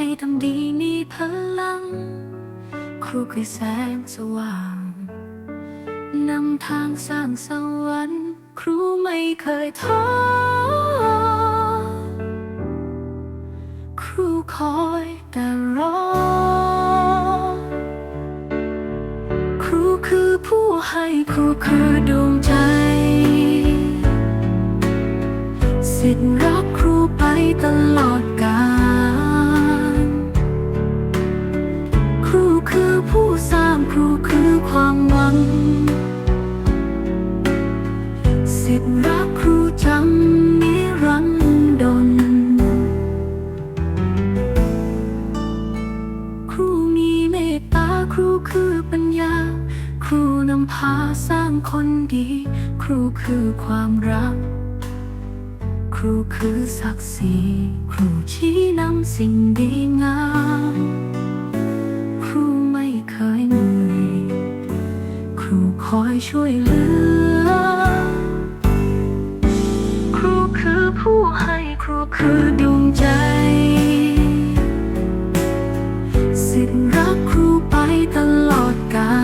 ให้ทำดีมีพลังครูคือแสงสว่าง นำทางสร้างสวรรค์ ครูไม่เคยท้อ ครูคอยแต่รอ ครูคือผู้ให้ครูคือดวงใจสิทธิ์รักครูไปตลอดกาลางครูคือความหวัง สิทธิ์รักครูจำนิรันดรครูมีเมตตาครูคือปัญญา ครูนำพาสร้างคนดี ครูคือความรัก ครูคือศักดิ์ศรี ครูชี้นำสิ่งดีงาม คอยช่วยเหลือ ครูคือผู้ให้ครูคือดวงใจ สิทรักครูไปตลอดกา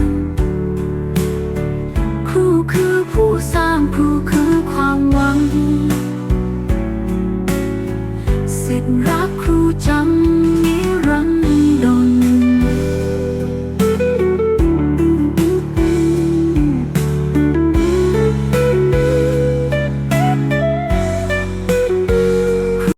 ลครูคือผู้สร้างครูคือความหวัง สิทรัก